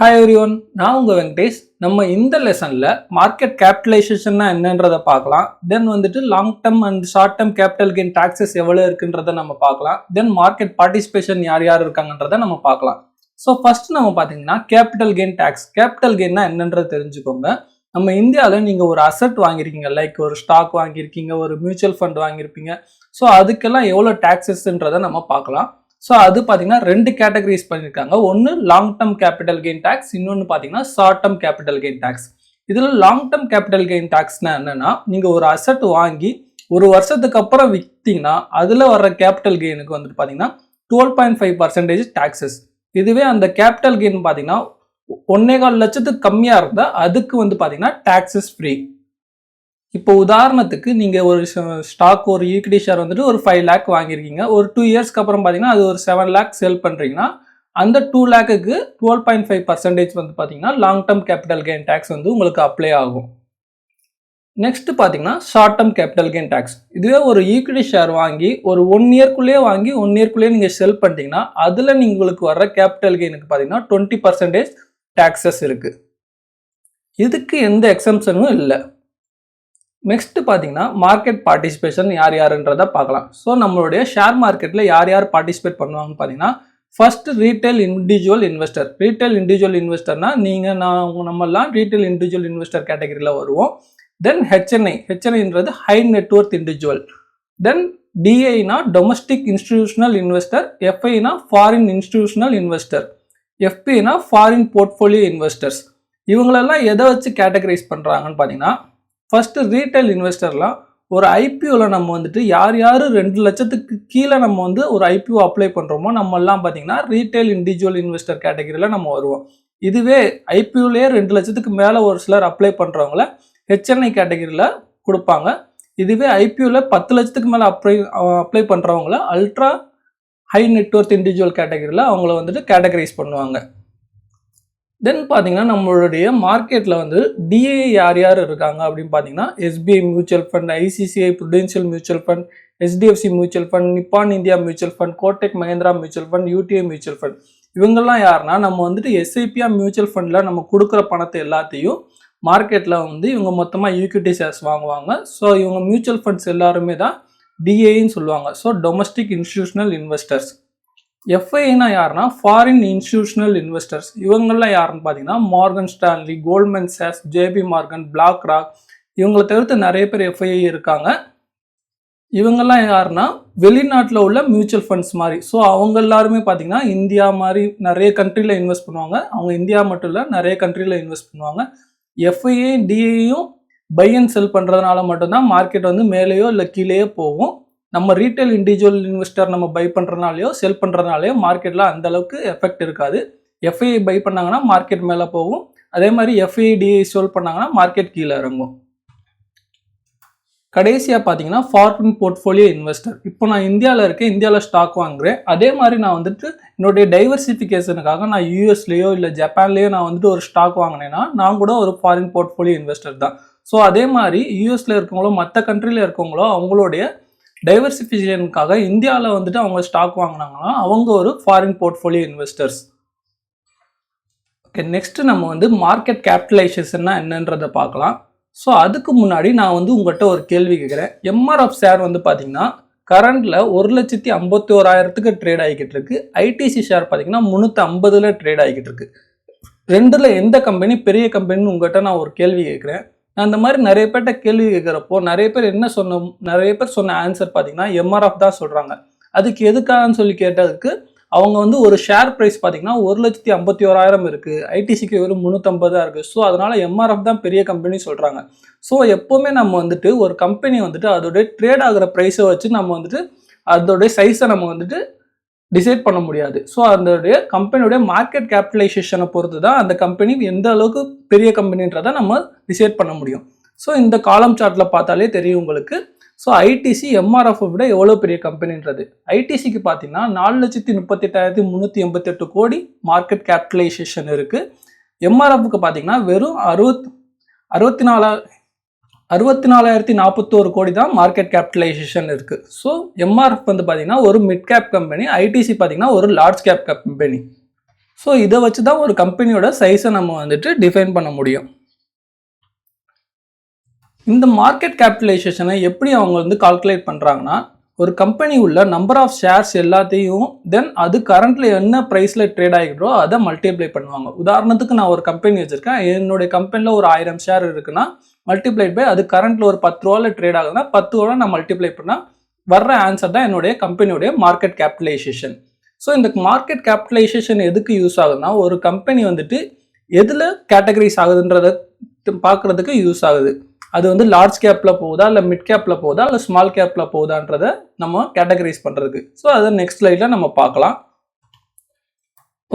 Hi one நான் உங்கள் வெங்கடேஷ். நம்ம இந்த லெசனில் மார்க்கெட் கேபிட்டலைசேஷன்னா என்னன்றதை பார்க்கலாம். தென் வந்துட்டு long term and short term capital gain taxes எவ்வளோ இருக்குன்றதை நம்ம பார்க்கலாம். தென் மார்க்கெட் பார்ட்டிசிபேஷன் யார் யார் இருக்காங்கன்றதை நம்ம பார்க்கலாம். ஸோ ஃபர்ஸ்ட் நம்ம பார்த்தீங்கன்னா கேபிட்டல் கெயின் டேக்ஸ் கேபிட்டல் கெயின்னா என்னன்றதை தெரிஞ்சுக்கோங்க. நம்ம இந்தியாவில் நீங்கள் ஒரு அசட் வாங்கியிருக்கீங்க. லைக் ஒரு ஸ்டாக் வாங்கியிருக்கீங்க ஒரு மியூச்சுவல் ஃபண்ட் வாங்கியிருப்பீங்க. ஸோ அதுக்கெல்லாம் எவ்வளோ டாக்ஸஸ்ன்றதை நம்ம பார்க்கலாம். ஸோ அது பார்த்தீங்கன்னா ரெண்டு கேட்டகரிஸ் பண்ணியிருக்காங்க ஒன்று long term capital gain tax இன்னொன்று பார்த்தீங்கன்னா short term capital gain tax இதில் லாங் டேர்ம் கேபிட்டல் கெயின் டேக்ஸ்னா என்னென்னா நீங்கள் ஒரு அசட் வாங்கி ஒரு வருஷத்துக்கு அப்புறம் விற்றீங்கன்னா அதில் வர்ற கேபிட்டல் கெயினுக்கு வந்துட்டு பார்த்தீங்கன்னா twelve point five percentage taxes இதுவே அந்த கேபிட்டல் கெயின் பார்த்தீங்கன்னா ஒன்னே கால் லட்சத்துக்கு கம்மியாக இருந்தால் அதுக்கு வந்து பார்த்தீங்கன்னா டேக்ஸஸ் ஃப்ரீ இப்போ உதாரணத்துக்கு நீங்கள் ஒரு ஸ்டாக் ஒரு ஈக்விட்டி ஷேர் வந்துட்டு ஒரு ஃபைவ் லேக் வாங்கியிருக்கீங்க. ஒரு டூ இயர்ஸ்க்கு அப்புறம் பார்த்தீங்கன்னா அது ஒரு செவன் லேக் செல் பண்ணுறீங்கன்னா அந்த டூ லேக்குக்கு டுவெல் பாயிண்ட் ஃபைவ் பர்சன்டேஜ் வந்து பார்த்தீங்கன்னா long term capital gain tax வந்து உங்களுக்கு அப்ளை ஆகும். நெக்ஸ்ட் பார்த்தீங்கன்னா short term capital gain tax இதுவே ஒரு ஈக்விட்டி ஷேர் வாங்கி ஒரு ஒன் இயர்க்குள்ளேயே வாங்கி ஒன் இயர்க்குள்ளேயே நீங்கள் செல் பண்ணிட்டீங்கன்னா அதில் உங்களுக்கு வர்ற கேபிட்டல் கெயினுக்கு பார்த்தீங்கன்னா டுவெண்ட்டி பர்சன்டேஜ் டேக்ஸஸ் இருக்குது இதுக்கு எந்த எக்ஸம்ஷனும் இல்லை. நெக்ஸ்ட் பார்த்தீங்கன்னா மார்க்கெட் பார்ட்டிசிபேஷன் யார் யாருன்றதை பார்க்கலாம். ஸோ நம்மளுடைய ஷேர் மார்க்கெட்டில் யார் யார் பார்ட்டிசிபேட் பண்ணுவாங்கன்னு பார்த்தீங்கன்னா first retail individual investor retail individual இன்வெஸ்டர்னா நீங்கள் நான் நம்மெல்லாம் ரீட்டைல் இண்டிவிஜுவல் இன்வெஸ்டர் கேட்டகரியில் வருவோம். தென் ஹெச்என்ஐ ஹெச்என்ஐன்றது ஹை நெட்ஒர்க் இண்டிவிஜுவல் தென் டிஐனா டொமஸ்டிக் இன்ஸ்டிடியூஷனல் இன்வெஸ்டர் எஃப்ஐனா ஃபாரின் இன்ஸ்டிடியூஷனல் இன்வெஸ்டர் எஃபினா ஃபாரின் போர்ட்ஃபோலியோ இன்வெஸ்டர்ஸ் இவங்களெல்லாம் எதை வச்சு கேட்டகரைஸ் பண்ணுறாங்கன்னு பார்த்தீங்கன்னா ஃபஸ்ட்டு ரீட்டைல் இன்வெஸ்டர்லாம் ஒரு ஐபிஓவில் நம்ம வந்துட்டு யார் யார் ரெண்டு லட்சத்துக்கு கீழே நம்ம வந்து ஒரு ஐபிஓ அப்ளை பண்ணுறோமோ நம்மெல்லாம் பார்த்தீங்கன்னா ரீட்டைல் இண்டிவிஜுவல் இன்வெஸ்டர் கேட்டகரியில் நம்ம வருவோம். இதுவே ஐபிஓலேயே ரெண்டு லட்சத்துக்கு மேலே ஒரு சிலர் அப்ளை பண்ணுறவங்கள ஹெச்என்ஐ கேட்டகரியில் கொடுப்பாங்க. இதுவே ஐபிஓவில் பத்து லட்சத்துக்கு மேலே அப்ளை அப்ளை பண்ணுறவங்கள அல்ட்ரா ஹை நெட்ஒர்க் இண்டிவிஜுவல் கேட்டகரியில் அவங்கள வந்துட்டு கேட்டகரைஸ் பண்ணுவாங்க. தென் பார்த்தீங்கன்னா நம்மளுடைய மார்க்கெட்டில் வந்து டிஏ யார் யார் இருக்காங்க அப்படின்னு பார்த்தீங்கன்னா SBI mutual fund ICICI prudential mutual fund HDFC mutual fund Nippon India mutual fund Kotak Mahindra mutual fund UTI mutual fund இவங்கெல்லாம் யாருன்னா நம்ம வந்துட்டு எஸ்ஐபிஆ மியூச்சுவல் ஃபண்டில் நம்ம கொடுக்குற பணத்தை எல்லாத்தையும் மார்க்கெட்டில் வந்து இவங்க மொத்தமாக ஈக்விட்டி ஷேர்ஸ் வாங்குவாங்க. ஸோ இவங்க மியூச்சுவல் ஃபண்ட்ஸ் எல்லாருமே தான் டிஏன்னு சொல்லுவாங்க. ஸோ டொமஸ்டிக் இன்ஸ்டிடியூஷனல் இன்வெஸ்டர்ஸ் எஃப்ஐனா யாருன்னா ஃபாரின் இன்ஸ்டிடியூஷனல் இன்வெஸ்டர்ஸ் இவங்கெல்லாம் யாருன்னு பார்த்தீங்கன்னா Morgan Stanley Goldman Sachs JP Morgan BlackRock இவங்களை தவிர்த்து நிறைய பேர் எஃப்ஐஐ இருக்காங்க. இவங்கெல்லாம் யாருன்னா வெளிநாட்டில் உள்ள மியூச்சுவல் ஃபண்ட்ஸ் மாதிரி. ஸோ அவங்க எல்லாருமே பார்த்தீங்கன்னா இந்தியா மாதிரி நிறைய கண்ட்ரியில் இன்வெஸ்ட் பண்ணுவாங்க. அவங்க இந்தியா மட்டும் இல்லை நிறைய கண்ட்ரியில் இன்வெஸ்ட் பண்ணுவாங்க. எஃப்ஐஏ டிஏயும் பை அண்ட் செல் பண்ணுறதுனால மட்டும்தான் மார்க்கெட் வந்து மேலேயோ இல்லை கீழேயோ போகும். நம்ம ரீட்டைல் இண்டிவிஜுவல் இன்வெஸ்டர் நம்ம பை பண்ணுறதுனாலையோ செல் பண்ணுறதுனாலையோ மார்க்கெட்டில் அந்த அளவுக்கு எஃபெக்ட் இருக்காது. எஃப்ஐ பை பண்ணாங்கன்னா மார்க்கெட் மேலே போகும். அதே மாதிரி எஃப்ஐடிஐ சோல் பண்ணாங்கன்னா மார்க்கெட் கீழே இறங்கும். கடைசியாக பார்த்தீங்கன்னா ஃபாரின் போர்ட்ஃபோலியோ இன்வெஸ்டர் இப்போ நான் இந்தியாவில் இருக்கேன் இந்தியாவில் ஸ்டாக் வாங்குறேன். அதே மாதிரி நான் வந்துட்டு என்னுடைய டைவர்சிஃபிகேஷனுக்காக நான் யூஎஸ்லேயோ இல்லை ஜப்பான்லேயோ நான் வந்துட்டு ஒரு ஸ்டாக் வாங்கினேன்னா நான் கூட ஒரு ஃபாரின் போர்ட்ஃபோலியோ இன்வெஸ்டர் தான். ஸோ அதே மாதிரி யூஎஸில் இருக்கவங்களோ மற்ற கண்ட்ரியில் இருக்கவங்களோ அவங்களுடைய டைவர்சிஃபிகேஷனுக்காக இந்தியாவில் வந்துட்டு அவங்க ஸ்டாக் வாங்கினாங்கன்னா அவங்க ஒரு foreign portfolio investors okay next நம்ம வந்து மார்க்கெட் கேபிட்டலைசேஷன்னா என்னன்றதை பார்க்கலாம். ஸோ அதுக்கு முன்னாடி நான் வந்து உங்கள்கிட்ட ஒரு கேள்வி கேட்குறேன். எம்ஆர்எஃப் ஷேர் வந்து பார்த்தீங்கன்னா கரண்டில் ஒரு லட்சத்தி ஐம்பத்தி ஓராயிரத்துக்கு ட்ரேட் ஆகிக்கிட்டு இருக்கு. ஐடிசி ஷேர் பார்த்தீங்கன்னா முந்நூற்றி ஐம்பதில் ட்ரேட் ஆகிக்கிட்டு இருக்கு. ரெண்டில் எந்த கம்பெனி பெரிய கம்பெனின்னு உங்கள்கிட்ட நான் ஒரு கேள்வி கேட்குறேன். நான் அந்த மாதிரி நிறைய பேர்கிட்ட கேள்வி கேட்குறப்போ நிறைய பேர் என்ன சொன்ன நிறைய பேர் சொன்ன ஆன்சர் பார்த்தீங்கன்னா எம்ஆர்எஃப் தான் சொல்கிறாங்க அதுக்கு எதுக்காகன்னு சொல்லி கேட்டதுக்கு அவங்க வந்து ஒரு ஷேர் ப்ரைஸ் பார்த்தீங்கன்னா ஒரு லட்சத்தி ஐம்பத்தி ஓராயிரம் இருக்குது ஐடிசிக்கு வெறும் முந்நூற்றம்பதாக இருக்குது ஸோ அதனால் எம்ஆர்எஃப் தான் பெரிய கம்பெனி சொல்கிறாங்க ஸோ எப்போவுமே நம்ம வந்துட்டு ஒரு கம்பெனி வந்துட்டு அதோடைய ட்ரேட் ஆகிற ப்ரைஸை வச்சு நம்ம வந்துட்டு அதோடைய சைஸை நம்ம வந்துட்டு டிசைட் பண்ண முடியாது. ஸோ அதோடைய கம்பெனியுடைய மார்க்கெட் கேபிட்டலைசேஷனை பொறுத்து தான் அந்த கம்பெனி எந்த அளவுக்கு பெரிய கம்பெனின்றதை நம்ம டிசைட் பண்ண முடியும். ஸோ இந்த காலம் சார்ட்டில் பார்த்தாலே தெரியும் உங்களுக்கு. ஸோ ஐடிசி எம்ஆர்எஃப் விட எவ்வளோ பெரிய கம்பெனின்றது ஐடிசிக்கு பார்த்தீங்கன்னா நாலு லட்சத்தி முப்பத்தெட்டாயிரத்தி முந்நூற்றி எண்பத்தெட்டு கோடி மார்க்கெட் கேபிட்டலைசேஷன் இருக்குது எம்ஆர்எஃப்க்கு பார்த்தீங்கன்னா வெறும் அறுபத் அறுபத்தி நாலா அறுபத்தி நாலாயிரத்தி நாற்பத்தோரு கோடி தான் மார்க்கெட் கேபிட்டலைசேஷன் இருக்குது ஸோ எம்ஆர்எஃப் வந்து பார்த்தீங்கன்னா ஒரு மிட் கேப் கம்பெனி ஐடிசி பார்த்தீங்கன்னா ஒரு லார்ஜ் கேப் கம்பெனி ஸோ இதை வச்சு தான் ஒரு கம்பெனியோட சைஸை நம்ம வந்துட்டு டிஃபைன் பண்ண முடியும். இந்த மார்க்கெட் கேபிட்டலைசேஷனை எப்படி அவங்க வந்து கால்குலேட் பண்ணுறாங்கன்னா ஒரு கம்பெனி உள்ள நம்பர் ஆஃப் ஷேர்ஸ் எல்லாத்தையும் தென் அது கரண்ட்ல என்ன ப்ரைஸில் ட்ரேட் ஆகிக்கிறோ அதை மல்டிப்ளை பண்ணுவாங்க. உதாரணத்துக்கு நான் ஒரு கம்பெனி வச்சுருக்கேன். என்னுடைய கம்பெனியில் ஒரு ஆயிரம் ஷேர் இருக்குன்னா மல்டிப்ளைட் பை அது கரண்ட்ல ஒரு பத்து ரூபாவில் ட்ரேட் ஆகுதுன்னா பத்து ரூபா நான் மல்டிப்ளை பண்ணால் வர்ற ஆன்சர் தான் என்னுடைய கம்பெனியுடைய மார்க்கெட் கேபிட்டலைசேஷன் ஸோ இந்த மார்க்கெட் கேபிட்டலைசேஷன் எதுக்கு யூஸ் ஆகுதுன்னா ஒரு கம்பெனி வந்துட்டு எதில் கேட்டகரிஸ் ஆகுதுன்றதை பார்க்குறதுக்கு யூஸ் ஆகுது. அது வந்து லார்ஜ் கேப்பில் போகுதா இல்லை மிட் கேப்பில் போகுதா இல்லை ஸ்மால் கேப்பில் போகுதான்றதை நம்ம கேட்டகரைஸ் பண்ணுறதுக்கு ஸோ அதை நெக்ஸ்ட் ஸ்லைடில் நம்ம பார்க்கலாம்.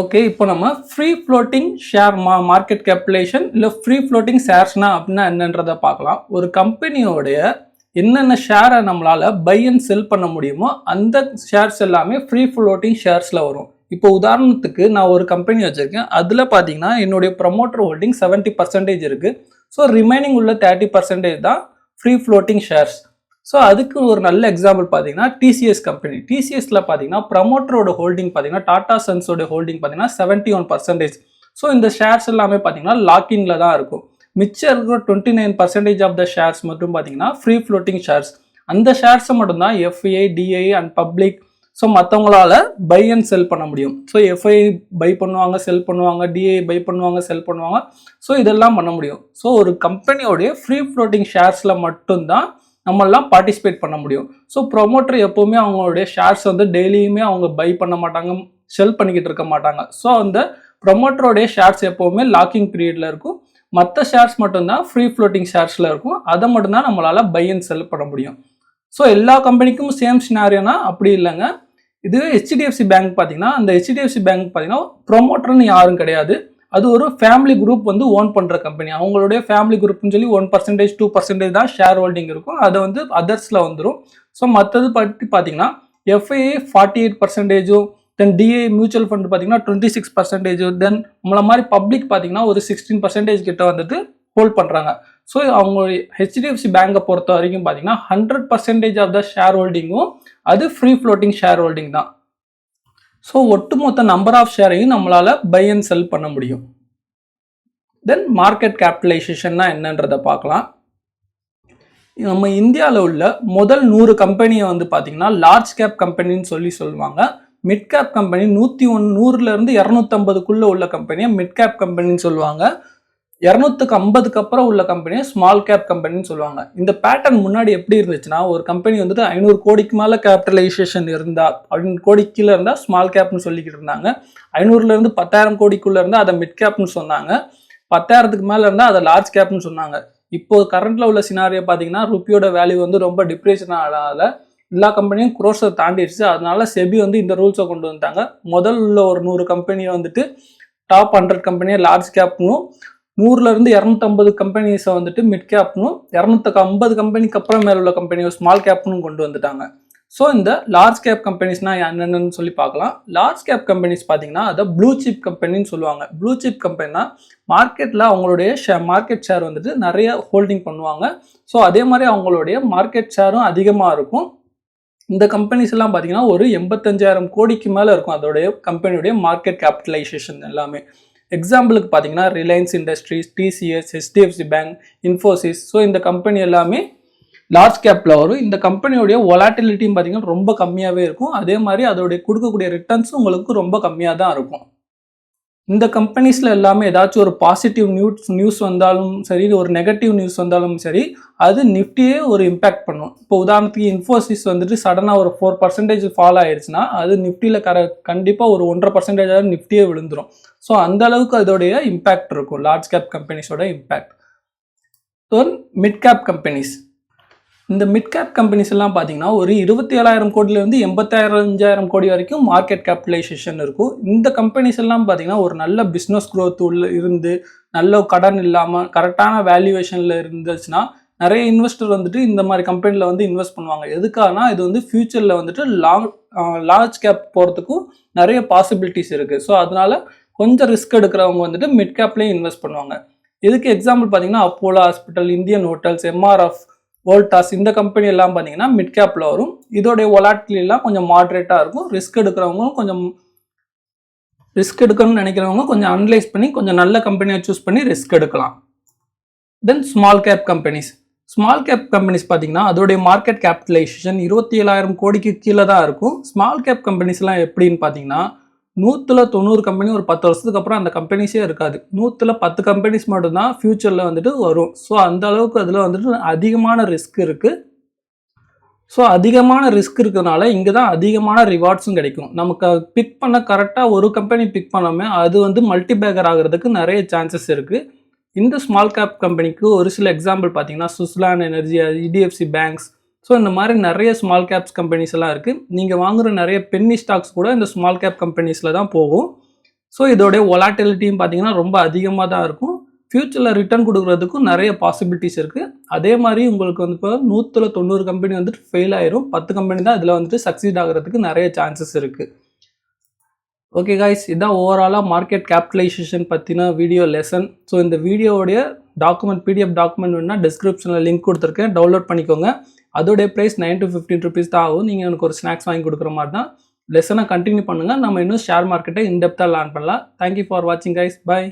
ஓகே இப்போ நம்ம ஃப்ரீ ஃப்ளோட்டிங் ஷேர் மா மார்க்கெட் கேப்புலேஷன் இல்லை ஃப்ரீ ஃப்ளோட்டிங் ஷேர்ஸ்னா அப்படின்னா என்னன்றதை பார்க்கலாம். ஒரு கம்பெனியோடைய என்னென்ன ஷேரை நம்மளால் பை அண்ட் செல் பண்ண முடியுமோ அந்த ஷேர்ஸ் எல்லாமே ஃப்ரீ ஃப்ளோட்டிங் ஷேர்ஸில் வரும். இப்போ உதாரணத்துக்கு நான் ஒரு கம்பெனி வச்சுருக்கேன். அதில் பார்த்தீங்கன்னா என்னுடைய ப்ரமோட்டர் ஹோல்டிங் செவன்ட்டி பர்சன்டேஜ் இருக்குது ஸோ ரிமைனிங் உள்ள தேர்ட்டி பர்சன்டேஜ் தான் ஃப்ரீ ஃப்ளோட்டிங் ஷேர்ஸ் ஸோ அதுக்கு ஒரு நல்ல எக்ஸாம்பிள் பார்த்தீங்கன்னா டிசிஎஸ் கம்பெனி டிசிஎஸ்ல பார்த்தீங்கன்னா ப்ரமோட்டரோட ஹோல்டிங் பார்த்தீங்கன்னா டாடா சன்ஸோட ஹோல்டிங் பார்த்தீங்கன்னா செவன்ட்டி ஒன் பர்சன்டேஜ் ஸோ இந்த ஷேர்ஸ் எல்லாமே பார்த்தீங்கன்னா லாக்கிங்கில் தான் இருக்கும். மிச்சம் இருக்கிற twenty nine percentage of the shares மட்டும் பார்த்தீங்கன்னா ஃப்ரீ ஃப்ளோட்டிங் ஷேர்ஸ் அந்த ஷேர்ஸை மட்டும்தான் FI DI and public so மற்றவங்களால buy and sell பண்ண முடியும். ஸோ எஃப்ஐ பை பண்ணுவாங்க செல் பண்ணுவாங்க டிஐ பை பண்ணுவாங்க செல் பண்ணுவாங்க. ஸோ இதெல்லாம் பண்ண முடியும். ஸோ ஒரு கம்பெனியோடைய ஃப்ரீ ஃப்ளோட்டிங் ஷேர்ஸில் மட்டும்தான் நம்மளாம் பார்ட்டிசிபேட் பண்ண முடியும். ஸோ ப்ரொமோட்டர் எப்போவுமே அவங்களுடைய ஷேர்ஸ் வந்து டெய்லியுமே அவங்க பை பண்ண மாட்டாங்க செல் பண்ணிக்கிட்டு இருக்க மாட்டாங்க. ஸோ அந்த ப்ரொமோட்டருடைய ஷேர்ஸ் எப்போவுமே லாக்கிங் பீரியடில் இருக்கும். மற்ற ஷேர்ஸ் மட்டும்தான் ஃப்ரீ ஃப்ளோட்டிங் ஷேர்ஸில் இருக்கும். அதை மட்டும்தான் நம்மளால் பை அண்ட் செல் பண்ண முடியும். ஸோ எல்லா கம்பெனிக்கும் சேம் சினாரியோனா அப்படி இல்லைங்க. இது ஹெச்டிஎஃப்சி பேங்க் பார்த்தீங்கன்னா அந்த ஹெச்டிஎஃப்சி பேங்க் பார்த்தீங்கன்னா ப்ரொமோட்டர்னு யாரும் கிடையாது. அது ஒரு ஃபேமிலி குரூப் வந்து ஓன் பண்ணுற கம்பெனி அவங்களுடைய ஃபேமிலி குரூப்னு சொல்லி ஒன் பர்சன்டேஜ் டூ பர்சன்டேஜ் தான் ஷேர் ஹோல்டிங் இருக்கும். அதை வந்து அதர்ஸில் வந்துடும் ஸோ மற்றது பற்றி பார்த்தீங்கன்னா எஃப்ஐஏ ஃபார்ட்டி எயிட் பர்சன்டேஜும் தென் டிஏ மியூச்சுவல் ஃபண்ட் பார்த்தீங்கன்னா டுவெண்ட்டி சிக்ஸ் பர்சன்டேஜ் தென் நம்மள மாதிரி பப்ளிக் பார்த்தீங்கன்னா ஒரு சிக்ஸ்டீன் பர்சன்டேஜ் கிட்ட வந்துட்டு ஹோல்ட் பண்ணுறாங்க ஸோ அவங்க ஹெச்டிஎஃப்சி பேங்கை பொறுத்த வரைக்கும் பார்த்தீங்கன்னா hundred percentage of the share ஹோல்டிங்கும் அது ஃப்ரீ ஃப்ளோட்டிங் ஷேர் ஹோல்டிங் தான். ஸோ ஒட்டுமொத்த நம்பர் ஆஃப் ஷேரையும் நம்மளால் பை அண்ட் செல் பண்ண முடியும். தென் மார்க்கெட் கேபிட்டலைசேஷன்னா என்னன்றதை பார்க்கலாம். நம்ம இந்தியாவில் உள்ள முதல் நூறு கம்பெனியை வந்து பார்த்தீங்கன்னா லார்ஜ் கேப் கம்பெனின்னு சொல்லி சொல்லுவாங்க. மிட் கேப் கம்பெனி நூற்றி ஒன் நூறுலேருந்து இரநூத்தம்பதுக்குள்ளே உள்ள கம்பெனியை மிட் கேப் கம்பெனின்னு சொல்லுவாங்க. இரநூத்துக்கு ஐம்பதுக்கு அப்புறம் உள்ள கம்பெனியை ஸ்மால் கேப் கம்பெனின்னு சொல்லுவாங்க. இந்த பேட்டர்ன் முன்னாடி எப்படி இருந்துச்சுன்னா ஒரு கம்பெனி வந்துட்டு ஐநூறு கோடிக்கு மேலே கேபிட்டலைசேஷன் இருந்தா ஐநூறு கோடிக்குள்ளே இருந்தால் ஸ்மால் கேப்னு சொல்லிக்கிட்டு இருந்தாங்க. ஐநூறுலேருந்து பத்தாயிரம் கோடிக்குள்ளே இருந்தால் அதை மிட் கேப்னு சொன்னாங்க. பத்தாயிரத்துக்கு மேலே இருந்தால் அதை லார்ஜ் கேப்னு சொன்னாங்க. இப்போ கரண்ட்ல உள்ள சினாரியோ பார்த்தீங்கன்னா ருப்பியோட வேல்யூ வந்து ரொம்ப டிப்ரெஷன் ஆகாத எல்லா கம்பெனியும் குரோஸை தாண்டிடுச்சு. அதனால செபி வந்து இந்த ரூல்ஸை கொண்டு வந்தாங்க முதல் உள்ள ஒரு நூறு கம்பெனியை வந்துட்டு டாப் ஹண்ட்ரட் கம்பெனியை லார்ஜ் கேப்னும் நூறுலேருந்து இரநூத்தம்பது கம்பெனிஸை வந்துட்டு மிட் கேப்னும் இரநூத்துக்கு ஐம்பது கம்பெனிக்கு அப்புறம் மேலே உள்ள கம்பெனியை ஸ்மால் கேப்னு கொண்டு வந்துட்டாங்க. ஸோ இந்த லார்ஜ் கேப் கம்பெனிஸ்னால் என்னென்னு சொல்லி பார்க்கலாம். லார்ஜ் கேப் கம்பெனிஸ் பார்த்தீங்கன்னா அதை ப்ளூ சிப் கம்பெனின்னு சொல்லுவாங்க. ப்ளூ சிப் கம்பெனினா மார்க்கெட்டில் அவங்களுடைய ஷே மார்க்கெட் ஷேர் வந்துட்டு நிறைய ஹோல்டிங் பண்ணுவாங்க. ஸோ அதே மாதிரி அவங்களுடைய மார்க்கெட் ஷேரும் அதிகமாக இருக்கும். இந்த கம்பெனிஸ் எல்லாம் பார்த்தீங்கன்னா ஒரு எண்பத்தஞ்சாயிரம் கோடிக்கு மேலே இருக்கும். அதோடைய கம்பெனியுடைய மார்க்கெட் கேபிட்டலைசேஷன் எல்லாமே. எக்ஸாம்பிளுக்கு பார்த்தீங்கன்னா Reliance Industries TCS HDFC bank Infosys so இந்த கம்பெனி எல்லாமே லார்ஜ் கேப்பில் வரும். இந்த கம்பெனியோடைய ஒலாட்டிலிட்டியும் பார்த்தீங்கன்னா ரொம்ப கம்மியாகவே இருக்கும். அதே மாதிரி அதோடைய கொடுக்கக்கூடிய ரிட்டர்ன்ஸும் உங்களுக்கு ரொம்ப கம்மியாக தான் இருக்கும். இந்த கம்பெனிஸில் எல்லாமே ஏதாச்சும் ஒரு பாசிட்டிவ் நியூஸ் நியூஸ் வந்தாலும் சரி ஒரு நெகட்டிவ் நியூஸ் வந்தாலும் சரி அது நிஃப்டியே ஒரு இம்பேக்ட் பண்ணும். இப்போ உதாரணத்துக்கு இன்ஃபோசிஸ் வந்துட்டு சடனாக ஒரு ஃபோர் பர்சன்டேஜ் ஃபால் ஆயிடுச்சுன்னா அது நிஃப்டியில் கர கண்டிப்பாக ஒரு ஒன்றரை பர்சன்டேஜாக நிஃப்டியே விழுந்துடும் ஸோ அந்த அளவுக்கு அதோடைய இம்பேக்ட் இருக்கும். லார்ஜ் கேப் கம்பெனிஸோட இம்பேக்ட் மிட் கேப் கம்பெனிஸ் இந்த மிட் கேப் கம்பெனிஸ் எல்லாம் பார்த்தீங்கன்னா ஒரு இருபத்தி ஏழாயிரம் கோடியிலேருந்து எண்பத்தாயிரம் அஞ்சாயிரம் கோடி வரைக்கும் மார்க்கெட் கேபிட்டலைசேஷன் இருக்கும். இந்த கம்பெனிஸ் எல்லாம் பார்த்தீங்கன்னா ஒரு நல்ல பிஸ்னஸ் க்ரோத் உள்ள இருந்து நல்ல கடன் இல்லாமல் கரெக்டான வேல்யூவேஷனில் இருந்துச்சுன்னா நிறைய இன்வெஸ்டர் வந்துட்டு இந்த மாதிரி கம்பெனியில் வந்து இன்வெஸ்ட் பண்ணுவாங்க. எதுக்காகனா இது வந்து ஃப்யூச்சரில் வந்துட்டு லாங் லார்ஜ் கேப் போகிறதுக்கும் நிறைய பாசிபிலிட்டிஸ் இருக்குது ஸோ அதனால கொஞ்சம் ரிஸ்க் எடுக்கிறவங்க வந்துட்டு மிட் கேப்லேயும் இன்வெஸ்ட் பண்ணுவாங்க. இதுக்கு எக்ஸாம்பிள் பார்த்தீங்கன்னா Apollo hospital Indian hotels MRF Voltas இந்த கம்பெனி எல்லாம் பார்த்தீங்கன்னா மிட் கேப்பில் வரும். இதோடைய ஒலாட்டிலாம் கொஞ்சம் மாட்ரேட்டாக இருக்கும். ரிஸ்க் எடுக்கிறவங்களும் கொஞ்சம் ரிஸ்க் எடுக்கணும்னு நினைக்கிறவங்க கொஞ்சம் அனலைஸ் பண்ணி கொஞ்சம் நல்ல கம்பெனியை சூஸ் பண்ணி ரிஸ்க் எடுக்கலாம். Then small cap companies small cap companies பார்த்தீங்கன்னா அதோடைய மார்க்கெட் கேபிட்டலைசேஷன் இருபத்தி ஏழாயிரம் கோடிக்கு கீழே தான் இருக்கும். ஸ்மால் கேப் கம்பெனிஸ்லாம் எப்படின்னு பார்த்தீங்கன்னா நூற்றில் தொண்ணூறு கம்பெனி ஒரு பத்து வருஷத்துக்கு அப்புறம் அந்த கம்பெனிஸே இருக்காது. நூற்றில் பத்து கம்பெனிஸ் மட்டும்தான் ஃப்யூச்சரில் வந்துட்டு வரும். ஸோ அந்த அளவுக்கு அதில் வந்துட்டு அதிகமான ரிஸ்க் இருக்குது ஸோ அதிகமான ரிஸ்க் இருக்கிறதுனால இங்கே தான் அதிகமான ரிவார்ட்ஸும் கிடைக்கும். நமக்கு பிக் பண்ண கரெக்டாக ஒரு கம்பெனி பிக் பண்ணாமல் அது வந்து மல்டி பேக்கர் ஆகிறதுக்கு நிறைய சான்சஸ் இருக்குது இந்த ஸ்மால் கேப் கம்பெனிக்கு ஒரு சில எக்ஸாம்பிள் பார்த்தீங்கன்னா Suzlon energy IDFC banks so இந்த மாதிரி நிறைய ஸ்மால் கேப்ஸ் கம்பெனிஸ் எல்லாம் இருக்குது நீங்கள் வாங்குற நிறைய பென்னி ஸ்டாக்ஸ் கூட இந்த ஸ்மால் கேப் கம்பெனிஸில் தான் போகும். ஸோ இதோடைய ஒலாட்டிலிட்டியும் பார்த்தீங்கன்னா ரொம்ப அதிகமாக தான் இருக்கும். ஃப்யூச்சரில் ரிட்டர்ன் கொடுக்குறதுக்கும் நிறைய பாசிபிலிட்டிஸ் இருக்குது அதே மாதிரி உங்களுக்கு வந்து இப்போ நூற்றில் தொண்ணூறு கம்பெனி வந்துட்டு ஃபெயில் ஆயிரும். பத்து கம்பெனி தான் இதில் வந்துட்டு சக்சீட் ஆகிறதுக்கு நிறைய சான்சஸ் இருக்குது ஓகே காய்ஸ் இதான் ஓவராலாக மார்க்கெட் கேபிட்டலைசேஷன் பற்றின வீடியோ லெசன் ஸோ இந்த வீடியோவுடைய டாக்குமெண்ட் பிடிஎஃப் டாக்குமெண்ட் வேணுன்னா டிஸ்கிரிப்ஷனில் லிங்க் கொடுத்துருக்கேன். டவுன்லோட் பண்ணிக்கோங்க. அதோடைய price nine to fifteen rupees தான் ஆகும். நீங்கள் எனக்கு ஒரு ஸ்நாக்ஸ் வாங்கி கொடுக்குற மாதிரி தான். லெசனை கண்டினியூ பண்ணுங்கள் நம்ம இன்னும் ஷேர் மார்க்கெட்டை இன்டெப்த்தாக லேர்ன் பண்ணலாம். தேங்க்யூ ஃபார் வாட்சிங் கைஸ் பை